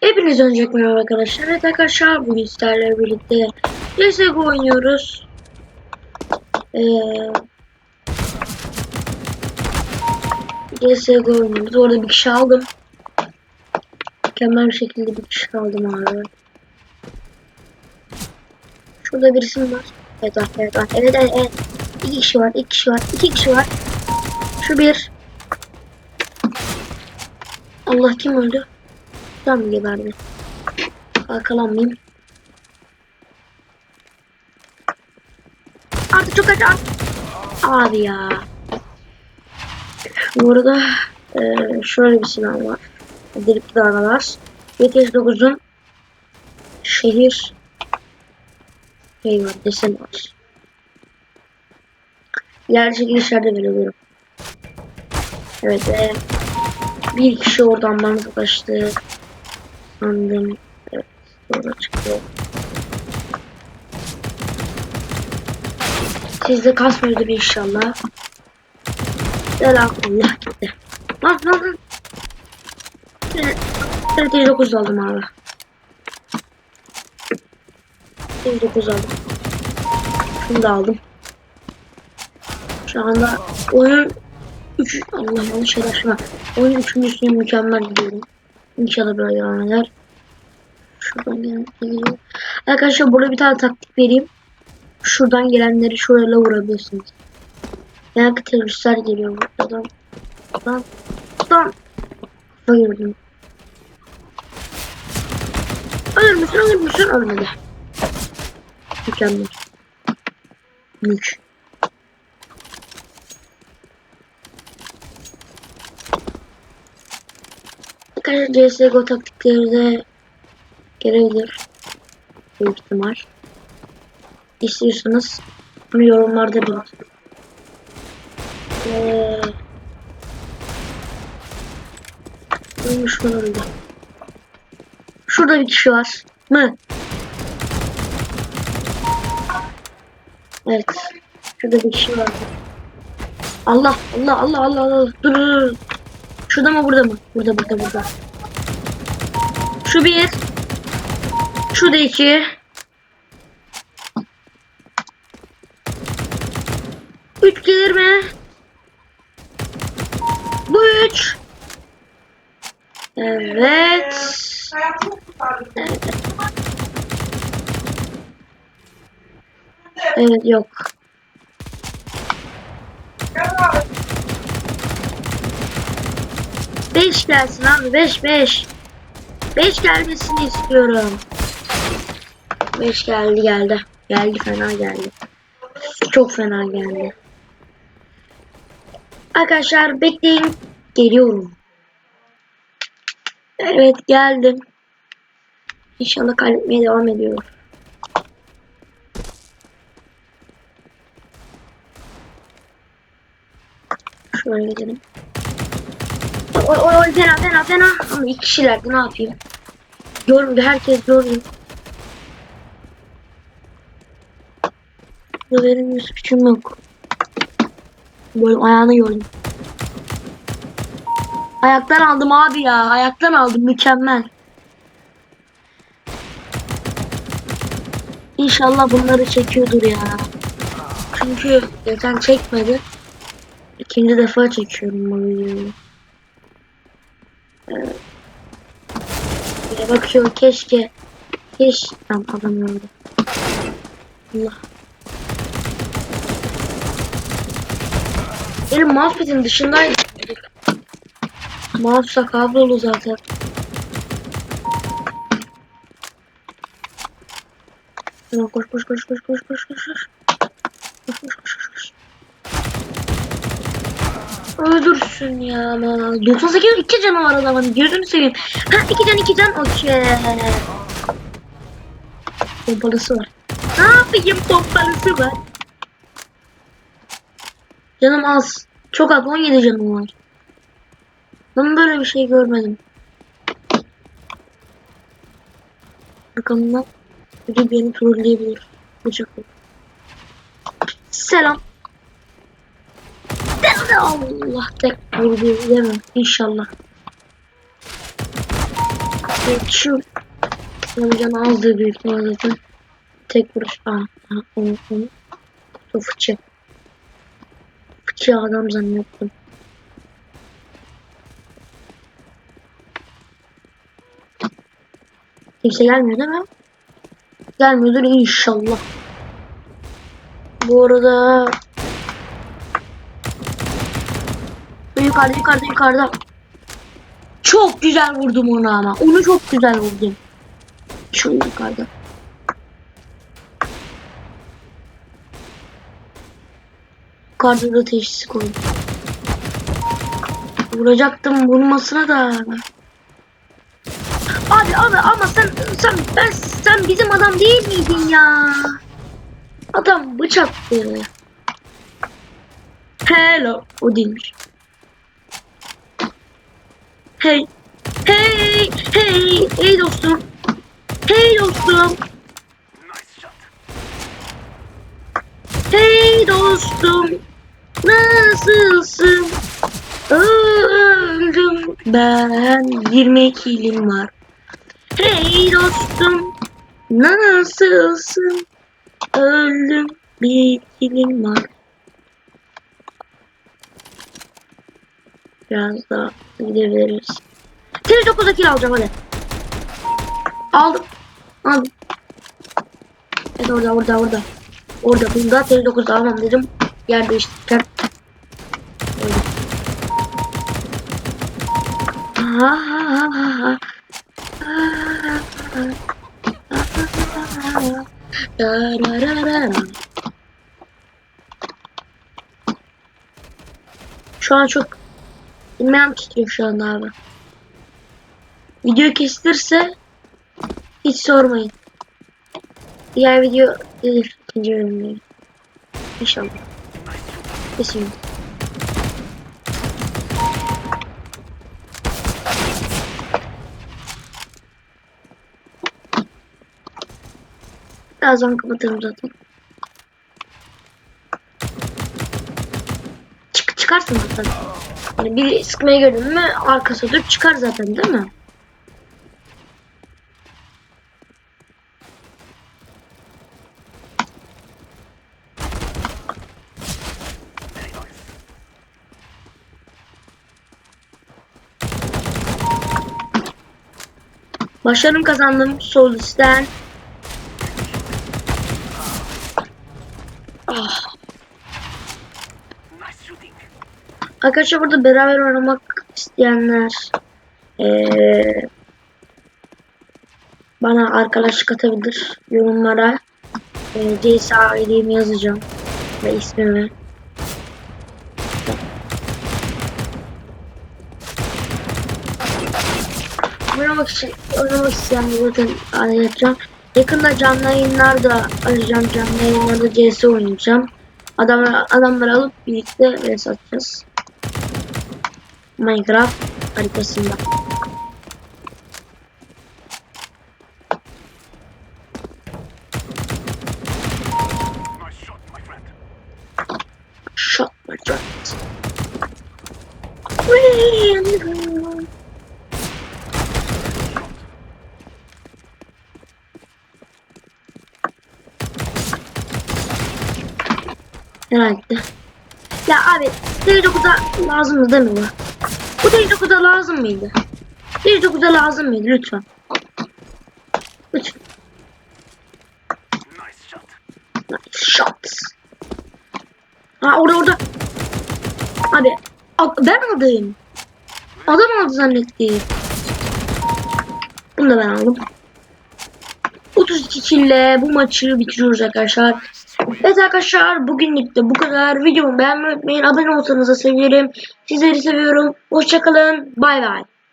Hepiniz öncelikle merhaba arkadaşlar. Evet arkadaşlar bugün sizlerle birlikte CSGO oynuyoruz. Ee, CSGO oynuyoruz. Orada bir kişi aldım. Mükemmel şekilde bir kişi aldım abi. Şurada birisi mi var? Evet var, evet var. Evet, evet, evet. İki kişi var, iki kişi var, iki kişi var. Şu bir. Allah kim öldü? Tam mı geberdi? Arkalanmayayım. Artık çok aç artık. Abi ya. Bu arada e, şöyle bir silah var. Direkt darbalar. YTS 9'un şehir şey var, desen var. Gerçek dışarıda veriyorum. Evet ve bir kişi oradan bana kaçtı. Sandım. Evet. Sonra çıktı. Sizde kasmıyordu bir inşallah. Selam Allah gitti. Lan lan lan. Evet 9 aldım abi. 9 aldım. Şunu da aldım. Şu anda oyun 3 Allah yanlış şeyler şu an. Oyun üçüncüsüne mükemmel gidiyorum. İnşallah böyle devam eder. Şuradan gelen geliyor. Arkadaşlar burada bir tane taktik vereyim. Şuradan gelenleri şöyle vurabilirsiniz. Yani teröristler geliyor buradan. Buradan. Buradan. Kafa gördüm. Ölür müsün ölür müsün ölmedi. Mükemmel. Mük. Arkadaşlar CSGO taktikleri de gelebilir. Büyük ihtimal. İstiyorsanız bunu yorumlarda belirtin. Ee, mü öldü? Şurada bir kişi var. Mı? Evet. Şurada bir kişi var. Allah Allah Allah Allah Allah. Dur dur dur. Şurada mı burada mı? Burada burada burada. Şu bir. Şu da iki. Üç gelir mi? Bu üç. Evet. Evet. Evet yok. Beş gelsin abi beş beş. Beş gelmesini istiyorum. Beş geldi geldi. Geldi fena geldi. Çok fena geldi. Arkadaşlar bekleyin. Geliyorum. Evet geldim. İnşallah kaybetmeye devam ediyorum. Şöyle gidelim. Oy oy oy fena fena fena. Ama iki kişilerdi ne yapayım. Gördüm herkes. Burada benim bir suçum yok. Böyle ayağını gördüm. Ayaktan aldım abi ya. Ayaktan aldım mükemmel. İnşallah bunları çekiyordur ya. Çünkü geçen çekmedi. İkinci defa çekiyorum bu videoyu. Evet. Bir de bakıyor keşke. Keş. Tamam adam öldü. Allah. Benim mousepad'in dışındaydı. Mouse'la kablolu zaten. Tamam koş koş koş koş koş koş koş koş. Koş koş koş koş koş. Öldürsün ya aman. 98 iki canı var adamın. Gözünü seveyim. Ha iki can iki can. Okey. Pompalısı var. Ne yapayım pompalısı var. Canım az. Çok az 17 canım var. Ben böyle bir şey görmedim. Arkamdan biri beni trolleyebilir. Bıçakla. Selam. Allah tek vurdu demem inşallah. Şu Onun canı azdı büyük ihtimal zaten. Tek vuruş. Aa, aa, onu, onu. O fıçı. Fıçı adam zannettim. Kimse gelmiyor değil mi? Gelmiyordur inşallah. Bu arada yukarıda yukarıda yukarıda. Çok güzel vurdum onu ama. Onu çok güzel vurdum. Şu yukarıda. Yukarıda da teşhis koydum. Vuracaktım vurmasına da. Abi abi ama sen sen ben sen bizim adam değil miydin ya? Adam bıçaktı. Hello. O değilmiş. Hey. Hey. Hey. Hey dostum. Hey dostum. Hey dostum. Nasılsın? Öldüm ben. 22 kilim var. Hey dostum. Nasılsın? Öldüm. Bir kilim var. Biraz daha gidebiliriz. Seni 9'a kill alacağım hadi. Aldım. Aldım. Evet orada orada orada. Orada bunda seni 9'da almam dedim. Yer değiştirirken. Şu an çok bilmem tutuyor şu anda abi. Video kesilirse hiç sormayın. Diğer video gelir ikinci bölümde. İnşallah. Kesin. Birazdan kapatırım zaten. Çık çıkarsın zaten. Yani biri sıkmaya gördün mü arkası dur çıkar zaten değil mi? Başarım kazandım sol Arkadaşlar burada beraber oynamak isteyenler eee, bana arkadaşlık atabilir yorumlara. CSA ID'mi yazacağım ve ismimi. Oynamak için oynamak isteyenler zaten arayacağım. Yakında canlı yayınlar da arayacağım. Canlı yayınlarda CS oynayacağım. Adamlar, adamları alıp birlikte vs atacağız. Minecraft haritasında. Shot my friend. Herhalde. Ya abi T9'a lazımdı değil mi bu? Bu T9'a lazım mıydı? T9'a lazım mıydı lütfen? Lütfen. Nice shots. Ha orada orada. Abi ben aldım. Adam aldı zannettim. Bunu da ben aldım. 32 kille bu maçı bitiriyoruz arkadaşlar. Evet arkadaşlar bugünlük de bu kadar. Videomu beğenmeyi unutmayın. Abone olsanız da sevinirim. Sizleri seviyorum. Hoşçakalın. Bay bay.